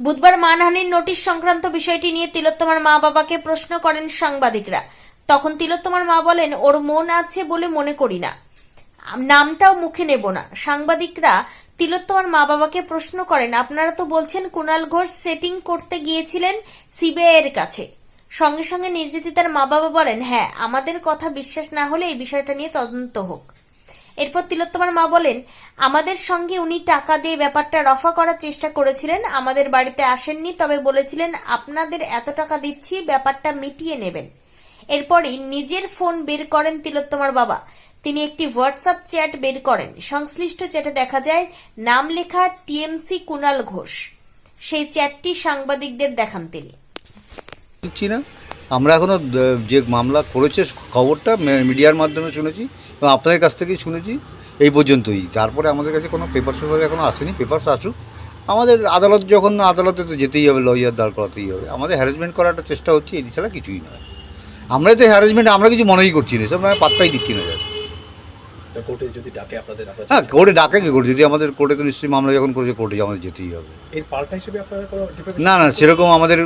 বুধবার মানহানির নোটিশ সংক্রান্ত বিষয়টি নিয়ে তিলোত্তমার মা বাবাকে প্রশ্ন করেন সাংবাদিকরা। তখন তিলোত্তমার মা বলেন, ওর মন আছে বলে মনে করি না। নামটাও মুখে নেব না। সাংবাদিকরা তিলোত্তমার মা বাবাকে প্রশ্ন করেন, আপনারা তো বলছেন কুণাল ঘোষ সেটিং করতে গিয়েছিলেন সিবিআই এর কাছে। সঙ্গে সঙ্গে নির্যাতিতার মা বাবা বলেন হ্যাঁ আমাদের কথা বিশ্বাস না হলে এই বিষয়টা নিয়ে তদন্ত হোক। এরপর তিলোত্তমার মা বলেন, আমাদের সঙ্গে উনি টাকা দিয়ে ব্যাপারটা রফা করার চেষ্টা করেছিলেন, আমাদের বাড়িতে আসেননি, তবে বলেছিলেন, আপনাদের এত টাকা দিচ্ছি, ব্যাপারটা মিটিয়ে নেবেন। এরপরই নিজের ফোন বের করেন তিলোত্তমার বাবা। তিনি একটি হোয়াটসঅ্যাপ চ্যাট বের করেন। সংশ্লিষ্ট চ্যাটে দেখা যায়, নাম লেখা টিএমসি কুনাল ঘোষ। সেই চ্যাটটি সাংবাদিকদের দেখান তিনি। আমরা এখনও যে মামলা করেছে, খবরটা মিডিয়ার মাধ্যমে শুনেছি। এবং আপনাদের কাছ থেকেই শুনেছি এই পর্যন্তই। তারপরে আমাদের কাছে কোনো পেপার পেপার এখনও আসেনি পেপারস আসুক। আমাদের আদালত যখন আদালতে তো যেতেই হবে লয়ার দাঁড় করাতেই হবে। আমাদের হ্যারাসমেন্ট করার একটা চেষ্টা হচ্ছে এটি ছাড়া কিছুই নয়। আমরা তো হ্যারাসমেন্ট আমরা কিছু মনেই করছি না সব পাত্তাই দিচ্ছি না যার কোর্টে যদি ডাকে আপনাদের হ্যাঁ কোর্টে ডাকে কি করে? যদি আমাদের কোর্টে তো নিশ্চয়ই মামলা যখন করেছে কোর্টে আমাদের যেতেই হবে। এর পাল্টা হিসেবে আপনারা না না সেরকম আমাদের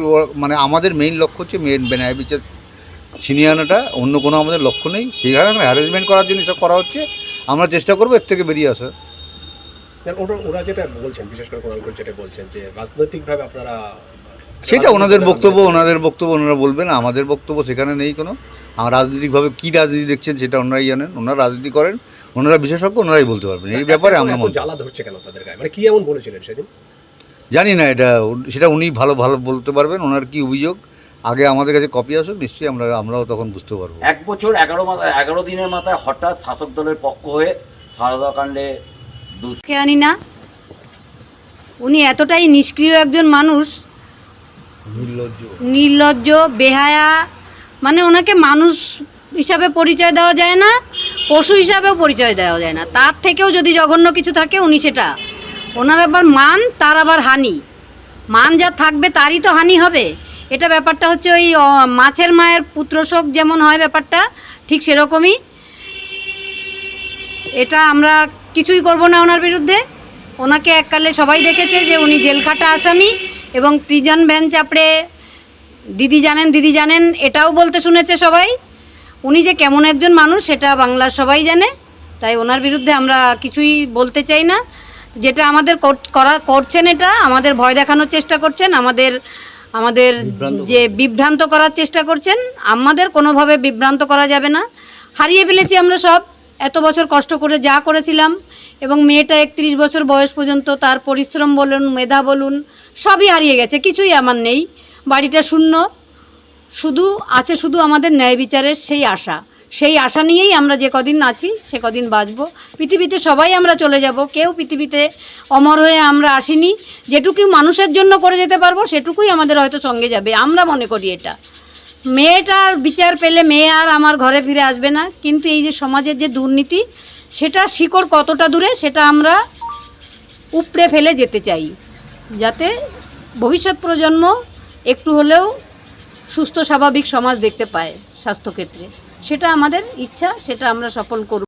মানে আমাদের মেইন লক্ষ্য হচ্ছে মেন ন্যায় বিচার ছিনিয়ে আনাটা অন্য কোনো আমাদের লক্ষ্য নেই। সেখানে হ্যারাসমেন্ট করার জন্য সব করা হচ্ছে। আমরা চেষ্টা করব এর থেকে বেরিয়ে আসা না, ওরা ওরা যেটা বলছেন বিশেষ করে কোনাল যেটা বলছেন যে রাজনৈতিকভাবে আপনারা সেটা ওনাদের বক্তব্য ওনাদের বক্তব্য ওনারা বলবেন আমাদের বক্তব্য সেখানে নেই কোনো। আমার রাজনৈতিকভাবে কী রাজনীতি দেখছেন সেটা ওনারাই জানেন। ওনারা রাজনীতি করেন ওনারা বিশেষজ্ঞ ওনারাই বলতে পারবেন। এই ব্যাপারে আমরা জ্বালা ধরছে কেন তাদের গায়ে? মানে কি এমন বলেছিলেন সেদিন? জানি না এটা সেটা উনি ভালো ভালো বলতে পারবেন ওনার কি অভিযোগ? আগে আমাদের কাছে কপি আসুক নিশ্চয়ই আমরা আমরাও তখন বুঝতে পারব। এক বছর এগারো মাথায় এগারো দিনের মাথায় হঠাৎ শাসক দলের পক্ষ হয়ে সারদা কাণ্ডে কে আনি না? উনি এতটাই নিষ্ক্রিয় একজন মানুষ। নির্লজ্জ। নির্লজ্জ বেহায়া মানে ওনাকে মানুষ হিসাবে পরিচয় দেওয়া যায় না পশু হিসাবেও পরিচয় দেওয়া যায় না। তার থেকেও যদি জঘন্য কিছু থাকে উনি সেটা। ওনার আবার মান তার আবার হানি। মান যা থাকবে তারই তো হানি হবে। এটা ব্যাপারটা হচ্ছে ওই মাছের মায়ের পুত্রশোক যেমন হয় ব্যাপারটা, ঠিক সেরকমই। এটা আমরা কিছুই করব না ওনার বিরুদ্ধে। ওনাকে এককালে সবাই দেখেছে যে উনি জেলখাটা আসামি এবং প্রিজন ভ্যান চাপড়ে দিদি জানেন দিদি জানেন, এটাও বলতে শুনেছে সবাই। উনি যে কেমন একজন মানুষ, সেটা বাংলার সবাই জানে। তাই ওনার বিরুদ্ধে আমরা কিছুই বলতে চাই না। যেটা আমাদের কর- করা, করছেন এটা, আমাদের ভয় দেখানোর চেষ্টা করছেন, আমাদের আমাদের যে বিভ্রান্ত করার চেষ্টা করছেন আমাদের কোনোভাবে বিভ্রান্ত করা যাবে না। হারিয়ে ফেলেছি আমরা সব। এত বছর কষ্ট করে যা করেছিলাম এবং মেয়েটা একত্রিশ বছর বয়স পর্যন্ত তার পরিশ্রম বলুন মেধা বলুন সবই হারিয়ে গেছে কিছুই আমার নেই। বাড়িটা শূন্য। শুধু আছে শুধু আমাদের ন্যায় বিচারের সেই আশা। সেই আশা নিয়েই আমরা যে কদিন আছি, সে কদিন বাঁচব। পৃথিবীতে সবাই আমরা চলে যাব। কেউ পৃথিবীতে অমর হয়ে আমরা আসিনি। যেটুকু মানুষের জন্য করে যেতে পারব, সেটুকুই আমাদের হয়তো সঙ্গে যাবে। আমরা মনে করি এটা। মেয়েটার বিচার পেলে মেয়ে আর আমার ঘরে ফিরে আসবে না। কিন্তু এই যে সমাজের যে দুর্নীতি, সেটা শিকড় কতটা দূরে, সেটা আমরা উপড়ে ফেলে যেতে চাই। যাতে ভবিষ্যৎ প্রজন্ম একটু হলেও সুস্থ, স্বাভাবিক সমাজ দেখতে পায় স্বাস্থ্যক্ষেত্রে। সেটা আমাদের ইচ্ছা সেটা আমরা সফল করব।